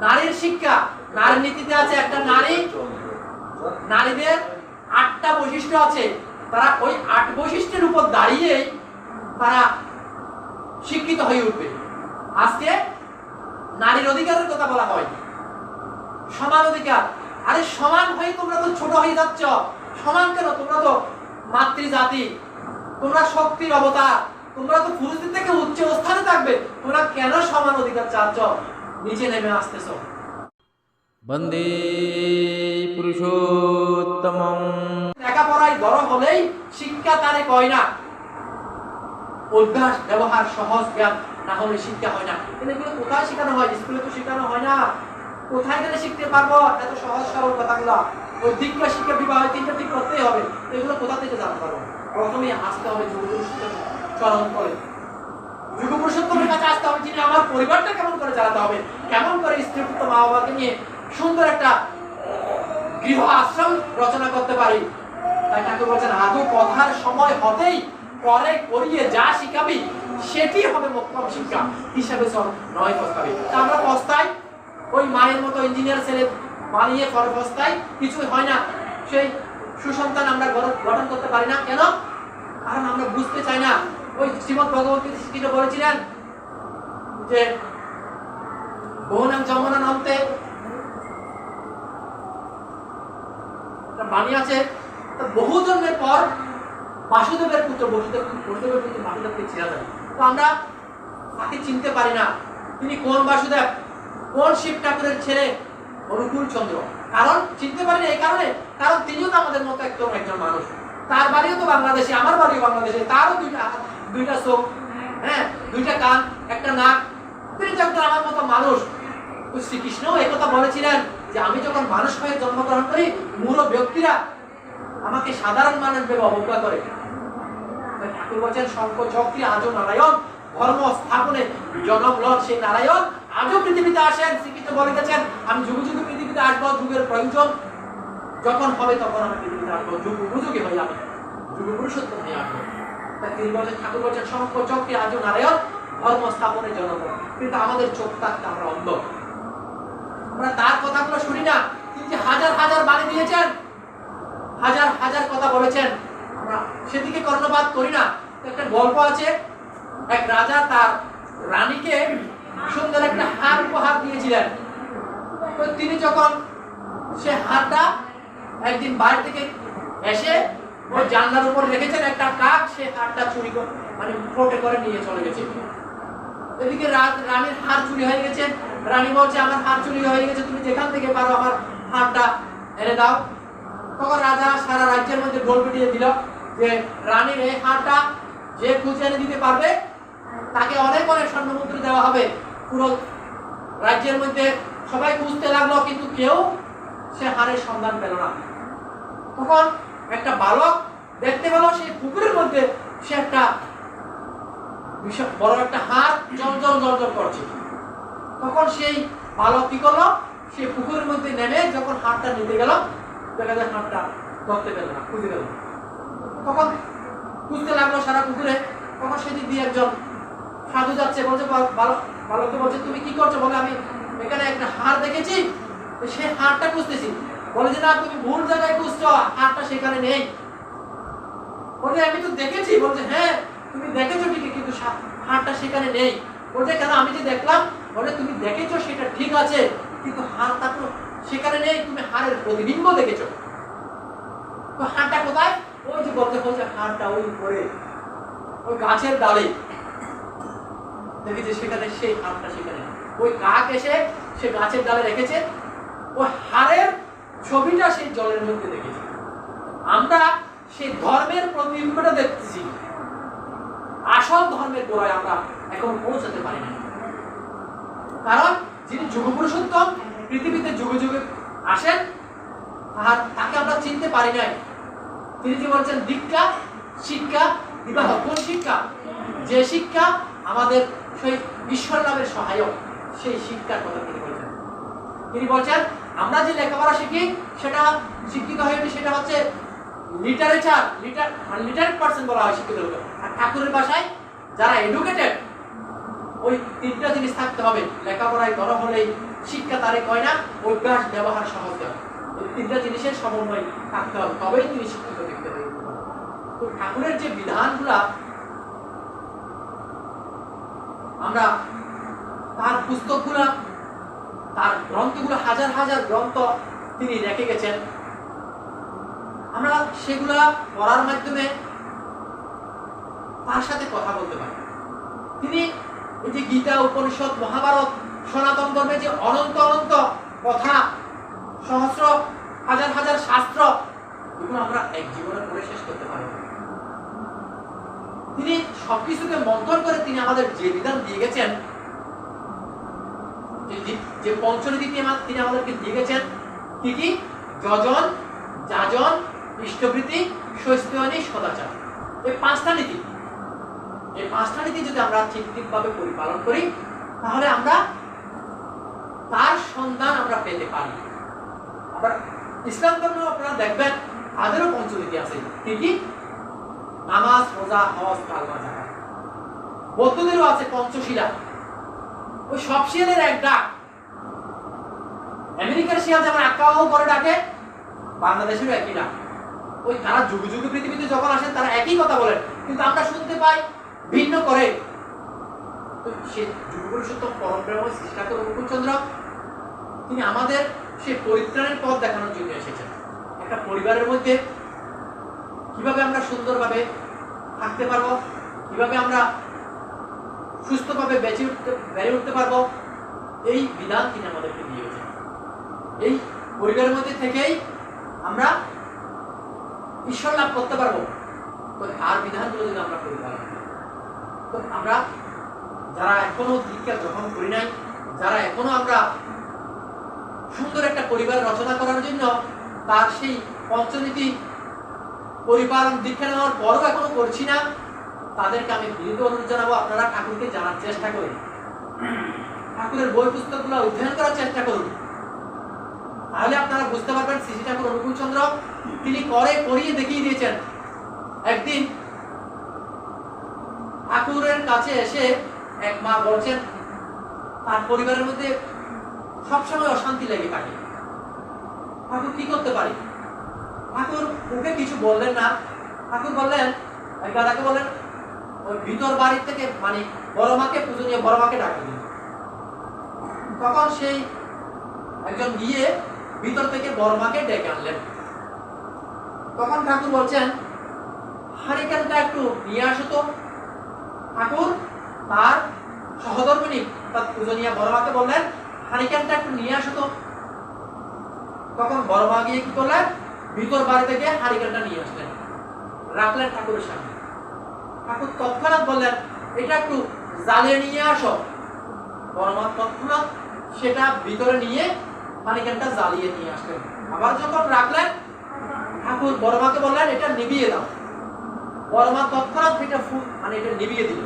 নারীর শিক্ষা। নারীর নীতিতে আছে একটা নারী। নারীদের আটটা বৈশিষ্ট্য আছে। তারা ওই আট বৈশিষ্ট্যের উপর দাঁড়িয়ে তারা শিক্ষিত হয়ে উঠবে। আজকে নারীর অধিকারের কথা বলা হয়। সমান অধিকার। আরে সমান হয়ে তোমরা তো ছোট হয়ে যাচ্ছ। সমান কেন? তোমরা তো মাতৃজাতি। তোমরা শক্তির অবতার। তোমরা তো পুরুষদের থেকে উচ্চ স্থানে থাকবে। তোমরা কেন সমান অধিকার চাচ্ছ? নিচে নেমে আসতেছো। বন্দে পুরুষোত্তমং লেখাপড়ায় বড় হলেই শিক্ষা তারে কয় না। অভ্যাস ব্যবহার সহজ জ্ঞান না হলে শিক্ষা হয় না। কিন্তু এগুলো কোথায় শেখানো হয়? স্কুলে তো শেখানো হয় না। কোথায় গেলে শিখতে পারব? এত সহজ সরল কথাগুলো। ওই দীক্ষা শিক্ষা বিবাহ তিনটা ঠিক করতেই হবে। এগুলো কোথা থেকে জানতে পারব? প্রথমে আসতে হবে চরণ করে। কাছে আসতে হবে, যিনি আমার পরিবারটা কেমন করে চালাতে হবে, কেমন করে স্ত্রী মা বাবাকে নিয়ে সুন্দর একটা গৃহ আশ্রম রচনা করতে পারি। তাই ঠাকুর বলছেন আদৌ কথার সময় হতেই পরে করিয়ে যা শিখাবি, সেটি হবে মোক্ষম শিক্ষা। হিসাবে সব নয় পস্তাবি আমরা পস্তাই ওই মায়ের মতো ইঞ্জিনিয়ার ছেলে বানিয়ে পরে পস্তাই কিছুই হয় না। সেই সুসন্তান আমরা গঠন করতে পারি না। কেন? কারণ আমরা বুঝতে চাই না। ওই শ্রীমদ ভগবত শ্রীকৃষ্ণ বলেছিলেন যে বহুনাম যমুনা নামতে বাণী আছে বহু জন্মের পর বাসুদেবের পুত্র, বসুদেব বসুদেবের পুত্র বাসুদেবকে ছেড়ে দেয় তো আমরা তাকে চিনতে পারি না, তিনি কোন বাসুদেব? কোন শিব ঠাকুরের ছেলে? অনুকূল চন্দ্র। কারণ চিনতে পারি না এই কারণে, কারণ তিনিও তো আমাদের মতো একদম একজন মানুষ। তার বাড়িও তো বাংলাদেশে, আমার বাড়িও বাংলাদেশে, তারও দুইটা দুইটা চোখ হ্যাঁ দুইটা কান, একটা নাক তিনি আমার মতো মানুষ শ্রীকৃষ্ণ একথা বলেছিলেন যে আমি যখন মানুষ হয়ে জন্মগ্রহণ করি, মূল ব্যক্তিরা আমাকে সাধারণ মানুষ ভেবে অবজ্ঞা করে। ঠাকুর বলছেন, শঙ্খ চক্রী আজও নারায়ণ, ধর্ম স্থাপনে জনম লন সেই নারায়ণ। আজও পৃথিবীতে আসেন। শ্রীকৃষ্ণ বলিতেছেন আমি যুগ যুগ পৃথিবীতে আসব, যুগের প্রয়োজন। যখন হবে তখন আমি পৃথিবীতে আসব। যুগ উপযোগী হয়ে যাবে। যুগ পুরুষোত্তম হয়ে আসব। তিনি বলছেন, ঠাকুর বলছেন, শঙ্খ চক্রী আজও নারায়ণ। ধর্ম স্থাপনে জনম কিন্তু আমাদের চোখ থাকতে আমরা অন্ধ। আমরা তার কথাগুলো শুনি না। তিনি হাজার হাজার বাণী দিয়েছেন, হাজার হাজার কথা বলেছেন, আমরা সেদিকে কর্ণপাত করি না। একটা গল্প আছে, এক রাজা তার রানীকে সুন্দর একটা হার উপহার দিয়েছিলেন। তো তিনি যখন সে হারটা একদিন বাড়ি থেকে এসে ওই জানলার উপর রেখেছেন একটা কাক, সে হারটা চুরি করে মানে ফোটে করে নিয়ে চলে গেছে। এদিকে রানীর হার চুরি হয়ে গেছে। রানী বলছে, আমার হার চুরি হয়ে গেছে, তুমি যেখান থেকে পারো আমার হারটা এনে দাও। তখন রাজা সারা রাজ্যের মধ্যে গোল পিটিয়ে দিল যে, রানীর এই হারটা যে খুঁজে এনে দিতে পারবে, তাকে অনেক অনেক স্বর্ণমুদ্রা দেওয়া হবে। পুরো রাজ্যের মধ্যে সবাই খুঁজতে লাগল, কিন্তু কেউ সে হারের সন্ধান পেল না। তখন একটা বালক দেখতে পেল, সেই পুকুরের মধ্যে সে একটা বিশাল বড় একটা হাত জল জল করছে। তখন সেই বালক কি করল? পুকুরের মধ্যে নেমে যখন হাতটা নিতে গেল, দেখা যায় হাতটা ধরতে পেল না, খুঁজে গেল তখন খুঁজতে লাগল সারা পুকুরে। তখন সেদিক দিয়ে একজন সাধু যাচ্ছে, বলছে বালককে বলছে, তুমি কি করছ? বলে, আমি এখানে একটা হার দেখেছি সে হারটা খুঁজতেছি। বলে যে, না, তুমি ভুল জায়গায় খুঁজছো হারটা সেখানে নেই। বলছে আমি তো দেখেছি। বলছে হ্যাঁ তুমি সা- হারটা সেখানে নেই। বলছে, কেন? আমি যে দেখলাম, বলে, তুমি দেখেছ, সেটা ঠিক আছে, কিন্তু হারটা তো সেখানে নেই, তুমি হারের প্রতিবিম্ব দেখেছ। তো হারটা কোথায়? ওই যে বলতে বলছে, হারটা ওই উপরে, ওই গাছের ডালে। দেখেছে, সেখানে সেই হারটা সেখানে ওই কাক এসে সে গাছের ডালে রেখেছে, ওই হারের ছবিটা সেই জলের মধ্যে দেখেছে। আমরা সেই ধর্মের প্রতিবিম্বটা দেখতেছি। আসল ধর্মের গোড়ায় আমরা এখন পৌঁছাতে পারি না কারণ যিনি যুগ পুরুষোত্তম পৃথিবীতে যুগে যুগে আসেন আর তাকে আমরা চিনতে পারি নাই। তিনি যে বলছেন, দীক্ষা, শিক্ষা, বিবাহ, কোন শিক্ষা? যে শিক্ষা আমাদের সেই ঈশ্বর লাভের সহায়ক, সেই শিক্ষার কথা তিনি বলছেন। তিনি বলছেন, আমরা যে লেখাপড়া শিখি, সেটা শিক্ষিত হয়ে সেটা হচ্ছে লিটারেচার লিটার লিটারেট পার্সন বলা হয় শিক্ষিত আর ঠাকুরের ভাষায় যারা এডুকেটেড ওই তিনটা জিনিস থাকতে হবে। লেখাপড়ায় বড় হলেই শিক্ষা তারে কয় না অভ্যাস ব্যবহার সহজ দেওয়া এই তিনটা জিনিসের সমন্বয় থাকতে হবে, তবেই তিনি শিক্ষিত হয়ে উঠতে পারবেন। তো ঠাকুরের যে বিধানগুলা, আমরা তার পুস্তকগুলা, তার গ্রন্থগুলো, হাজার হাজার গ্রন্থ তিনি রেখে গেছেন। আমরা সেগুলা পড়ার মাধ্যমে তার সাথে কথা বলতে পারি। তিনি এই যে গীতা, উপনিষদ, মহাভারত, সনাতন ধর্মে যে অনন্ত অনন্ত কথা, সহস্র, হাজার হাজার শাস্ত্র, এগুলো আমরা এক জীবনে পড়ে শেষ করতে পারব। না। তিনি সবকিছুকে মন্থন করে তিনি আমাদের যে বিধান দিয়ে গেছেন, যে- পঞ্চনীতি তিনি আমাদেরকে দিয়ে গেছেন, কি কি? যজন, যাজন, ইষ্টবৃত্তি স্বস্তিয়নী সদাচার। এই পাঁচটা নীতি। এই পাঁচটা নীতি যদি আমরা ঠিক ঠিকভাবে পরিপালন করি, তাহলে আমরা তার সন্ধান আমরা পেতে পারি। আবার ইসলাম ধর্ম আপনারা দেখবেন তাদেরও পঞ্চনীতি আছে। কি কি? নামাজ, রোজা, হজ কালমা জাকাত বৌদ্ধদেরও আছে পঞ্চশীলা। ওই সব শিয়ালের এক ডাক। আমেরিকার শিয়াল যেমন আক্কাও করে ডাকে, বাংলাদেশেরও একই ডাক। ওই তারা যুগ যুগে পৃথিবীতে যখন আসেন, তারা একই কথা বলেন। কিন্তু আমরা শুনতে পাই ভিন্ন করে। সে যুগ পুরুষোত্তম পরম প্রেমময় শ্রী তিনি আমাদের সেই পরিত্রাণের পথ দেখানোর জন্য এসেছেন। একটা পরিবারের মধ্যে কীভাবে আমরা সুন্দরভাবে থাকতে পারব, কীভাবে আমরা সুস্থভাবে বেঁচে উঠতে, বেড়ে উঠতে পারব, এই বিধান তিনি আমাদেরকে দিয়েছেন। এই পরিবারের মধ্যে থেকেই আমরা ঈশ্বর লাভ করতে পারব। আর বিধানগুলো যদি আমরা করি আমরা যারা এখনও দীক্ষা গ্রহণ করি নাই, যারা এখনও আমরা সুন্দর একটা পরিবার রচনা করার জন্য তার সেই পঞ্চনীতি পরিপালন দীক্ষা নেওয়ার পরও এখনও করছি না, তাদেরকে আমি বিনীত অনুরোধ জানাব, আপনারা ঠাকুরকে জানার চেষ্টা করুন। ঠাকুরের বই পুস্তকগুলো অধ্যয়ন করার চেষ্টা করুন। তাহলে আপনারা বুঝতে পারবেন শ্রী ঠাকুর অনুকূল চন্দ্র তিনি করে করিয়ে দেখিয়ে দিয়েছেন। একদিন ঠাকুরের কাছে এসে এক মা বলছেন, তার পরিবারের মধ্যে সবসময় অশান্তি লেগে থাকে। ঠাকুর কি করতে পারি? ঠাকুর মুখে কিছু বললেন না। ঠাকুর বললেন এক দাদাকে বললেন, ওই ভিতর বাড়ি থেকে মানে বড় মাকে পুজো নিয়ে বড় মাকে ডাকে দিন তখন সেই একজন গিয়ে ভিতর থেকে বড় মাকে ডেকে আনলেন। তখন ঠাকুর বলছেন, হারিকেনটা একটু নিয়ে আসো তো। ঠাকুর, তার সহধর্মিনী নিয়ে বড় মাকে বললেন হারিকেনটা একটু নিয়ে আসো তো। তখন বড় মা গিয়ে কি করলেন? ভিতর বাড়ি থেকে হারিকেনটা নিয়ে আসলেন, রাখলেন ঠাকুরের সামনে। ঠাকুর তৎক্ষণাৎ বললেন, এটা একটু জ্বালিয়ে নিয়ে আসো। বড় মা তৎক্ষণাৎ সেটা ভিতরে নিয়ে হারিকেনটা জ্বালিয়ে নিয়ে আসলেন। আবার যখন রাখলেন, ঠাকুর বড় মাকে বললেন, এটা নিভিয়ে দাও। বড় মা তৎক্ষণাৎ সেটা ফুল মানে এটা নিভিয়ে দিল।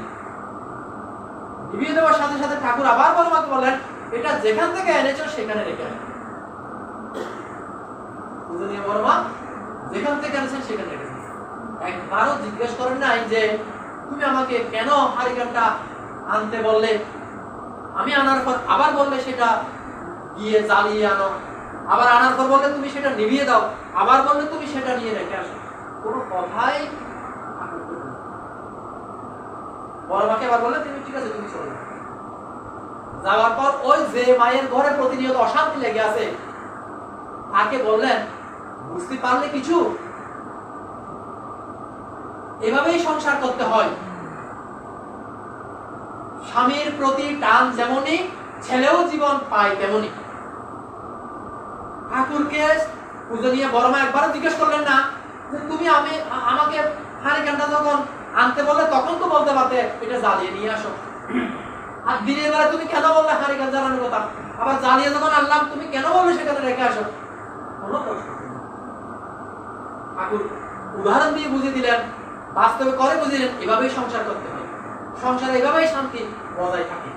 নিভিয়ে দেওয়ার সাথে সাথে ঠাকুর আবার বড় মাকে বললেন, এটা যেখান থেকে এনেছো, সেখানে রেখে বড় যেখান থেকে এনেছেন, সেখানে রেখেছেন একবারও জিজ্ঞেস করেন নাই যে, তুমি আমাকে কেন হারিকেনটা আনতে বললে? আমি আনার পর আবার বললে সেটা গিয়ে জ্বালিয়ে আনো। আবার আনার পর বললে তুমি সেটা নিভিয়ে দাও। আবার বললে তুমি সেটা নিয়ে রেখে আসো। কোনো কথাই। বড় মাকে আবার বললে, তুমি ঠিক আছে, তুমি চলে। যাও যাওয়ার পর ওই যে মায়ের ঘরে প্রতিনিয়ত অশান্তি লেগে আছে। তাকে বললেন, বুঝতে পারলে কিছু? এভাবেই সংসার করতে হয়। স্বামীর প্রতি টান যেমনই, ছেলেও জীবন পায় তেমনি ঠাকুরকে পূজনীয় বড় মা একবারও জিজ্ঞেস করলেন না যে, তুমি আমি, আমাকে যখন আনতে বললে তখন তো বলতে পারতে, এটা জ্বালিয়ে নিয়ে আসো। আর দিনের বেলা তুমি কেন বললে হারিকেন জ্বালানোর কথা? আবার জ্বালিয়ে যখন আনলাম, তুমি কেন বললে সেখানে রেখে আসো? কোনো ঠাকুর, উদাহরণ দিয়ে বুঝিয়ে দিলেন, বাস্তবে করে বুঝিয়ে দিলেন এভাবেই সংসার করতে হয়। সংসারে এভাবেই শান্তি বজায় থাকে।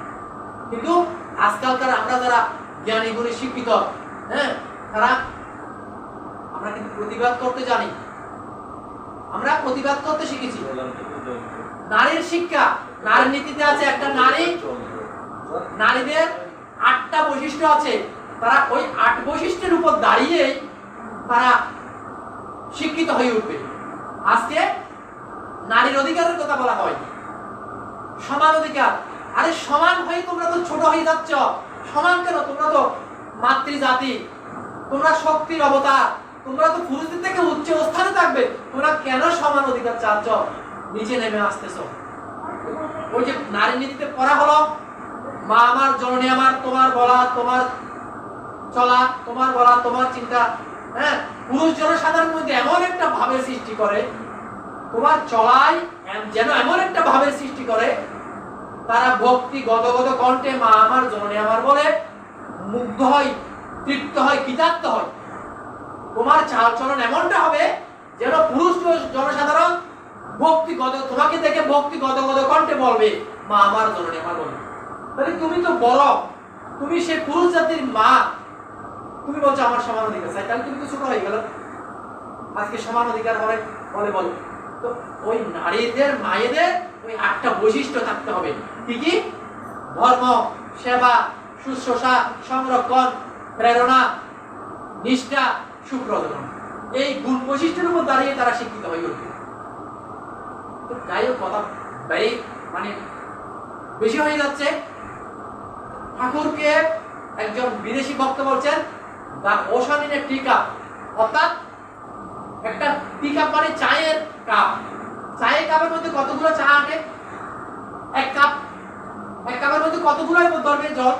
কিন্তু আজকালকার আমরা যারা জ্ঞানী, গুণী, শিক্ষিত হ্যাঁ তারা আমরা কিন্তু প্রতিবাদ করতে জানি। আমরা প্রতিবাদ করতে শিখেছি। নারীর শিক্ষা। নারীর নীতিতে আছে একটা নারী। নারীদের আটটা বৈশিষ্ট্য আছে। তারা ওই আট বৈশিষ্ট্যের উপর দাঁড়িয়ে তারা শিক্ষিত হয়ে উঠবে। আজকে নারীর অধিকারের কথা বলা হয়। সমান অধিকার। আরে সমান হয়ে তোমরা তো ছোট হয়ে যাচ্ছ। সমান কেন? তোমরা তো মাতৃজাতি। তোমরা শক্তির অবতার। তোমরা তো পুরুষদের থেকে উচ্চ স্থানে থাকবে। তোমরা কেন সমান অধিকার চাচ্ছ? নিচে নেমে আসতেছো। ওই যে নারী নীতিতে পড়া হলো, মা আমার জননী আমার, তোমার বলা, তোমার চলা, তোমার বলা, তোমার চিন্তা হ্যাঁ? পুরুষ জনসাধারণের মধ্যে এমন একটা ভাবের সৃষ্টি করে, তোমার চলাই যেন এমন একটা ভাবের সৃষ্টি করে, তারা ভক্তি গদগদ কণ্ঠে মা আমার, জননী আমার বলে, মুগ্ধ হয়, তৃপ্ত হয়, কৃতার্থ হয়। তোমার চাল চলন এমনটা হবে যেন পুরুষ জ- জনসাধারণ ভক্তি গদ, তোমাকে দেখে ভক্তি গদগদ কণ্ঠে বলবে, মা, আমার জননী আমার বলে তাহলে তুমি তো বড়, তুমি সে পুরুষ জাতির মা। তুমি বলছো, আমার সমান অধিকার। চাই তাহলে তুমি তো ছোট হয়ে গেল। আজকে সমান অধিকার বলে বলে বল। তো ওই নারীদের, মায়েদের ওই আটটা বৈশিষ্ট্য থাকতে হবে। কি কি? ধর্ম, সেবা, শুশ্রূষা, সংরক্ষণ, প্রেরণা, নিষ্ঠা সুপ্রজনন এই গুণ বৈশিষ্ট্যের উপর দাঁড়িয়ে তারা শিক্ষিত হয়ে উঠবে। তো যাই হোক, কথা ব্যয় মানে বেশি হয়ে যাচ্ছে। ঠাকুরকে একজন বিদেশি ভক্ত বলছেন, the ocean in a tea cup অর্থাৎ একটা টি কাপ মানে চায়ের কাপ চায়ের কাপের মধ্যে কতগুলো চা আটে? এক কাপ এক কাপের মধ্যে কতগুলো ধরবে জল?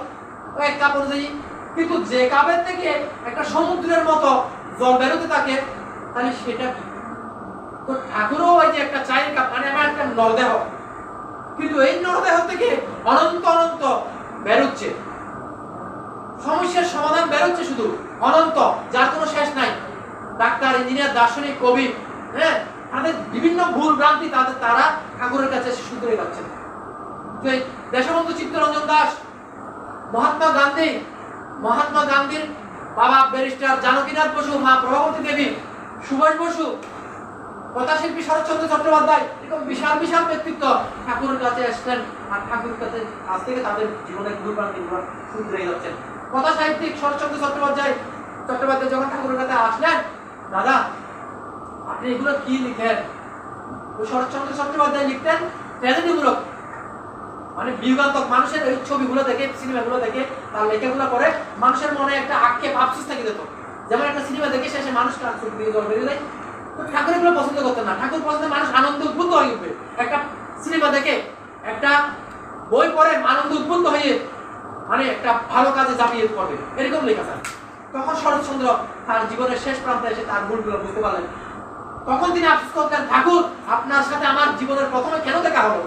এক কাপ অনুযায়ী, কিন্তু যে কাপের থেকে একটা সমুদ্রের মতো জল বেরোতে থাকে, তাহলে সেটা ঠাকুরও ওই যে একটা চায়ের কাপ মানে আমার একটা নরদেহ। কিন্তু এই নরদেহ থেকে অনন্ত অনন্ত বেরোচ্ছে। সমস্যার সমাধান বেরোচ্ছে শুধু, অনন্ত, যার কোনো শেষ নাই। ডাক্তার, ইঞ্জিনিয়ার, দার্শনিক কবি হ্যাঁ? তাদের বিভিন্ন ভুল ভ্রান্তি তাদের, তারা ঠাকুরের কাছে শুধরে যাচ্ছেন তো দেশবন্ধু চিত্তরঞ্জন দাস, মহাত্মা গান্ধী, মহাত্মা গান্ধীর বাবা ব্যারিস্টার জানকীনাথ বসু মা প্রভাবতী দেবী, সুভাষ বসু কথাশিল্পী শরৎচন্দ্র চট্টোপাধ্যায়, এরকম বিশাল বিশাল ব্যক্তিত্ব ঠাকুরের কাছে আসলেন আর ঠাকুরের কাছে আজ থেকে তাদের জীবনেরগুলো শুধরে যাচ্ছেন। কথা সাহিত্যিক শরৎচন্দ্র চট্টোপাধ্যায় চট্টোপাধ্যায় যখন ঠাকুরের কাছে আসলেন, দাদা, আপনি এগুলো কি লিখেন? ওই শরৎচন্দ্র চট্টোপাধ্যায় লিখতেন ট্র্যাজেডিমূলক মানে বিয়োগান্তক মানুষের ওই ছবিগুলো দেখে, সিনেমাগুলো দেখে, তার লেখাগুলো পড়ে, মানুষের মনে একটা আক্ষেপ, আফসোস থেকে যেত। যেমন একটা সিনেমা দেখে শেষে মানুষ চোখ দিয়ে জল বেরিয়ে তো ঠাকুর এগুলো পছন্দ করতেন না। ঠাকুর পছন্দ মানুষ আনন্দ উদ্বুদ্ধ হয়ে উঠবে। একটা সিনেমা দেখে একটা বই পড়ে আনন্দ উদ্বুদ্ধ হয়ে মানে একটা ভালো কাজে ঝাঁপিয়ে পড়বে। এরকম লেখা স্যার তখন শরৎচন্দ্র তার জীবনের শেষ প্রান্তে এসে তার ভুলগুলো বুঝতে পারলেন। তখন তিনি আফসোস করতেন ঠাকুর, আপনার সাথে আমার জীবনের প্রথমে কেন দেখা হলো?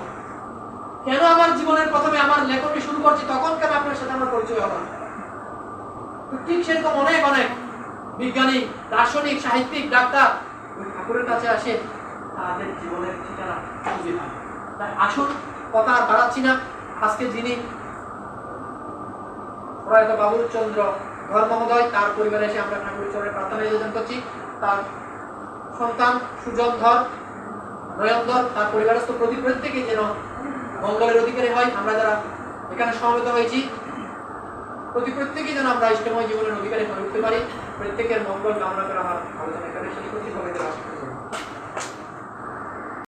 কেন আমার জীবনের প্রথমে আমার লেখনী শুরু করছি? তখন কেন আপনার সাথে আমার পরিচয় তো ঠিক সেরকম অনেক অনেক বিজ্ঞানী, দার্শনিক, সাহিত্যিক, ডাক্তার ঠাকুরের কাছে আসে, তাদের জীবনের ঠিকানা খুঁজে পায়। তাই আসুন, কথা আর বাড়াচ্ছি না। আজকে যিনি প্রয়াত বাবুল চন্দ্র ধর মহোদয় তার পরিবারে এসে আমরা ঠাকুরের চরণে প্রার্থনা নিবেদন করছি। তার সন্তান সুজন ধর নয়নধর, তার পরিবারস্থ প্রতি প্রত্যেকেই যেন মঙ্গলের অধিকারী হয়। আমরা যারা এখানে সমবেত হয়েছি প্রতি প্রত্যেকেই যেন আমরা ইষ্টময় জীবনের অধিকারী হয়ে উঠতে পারি। প্রত্যেকের মঙ্গল কামনা করে আমার আলোচনা এখানে করছি। সবাইকে নমস্কার। Thank you.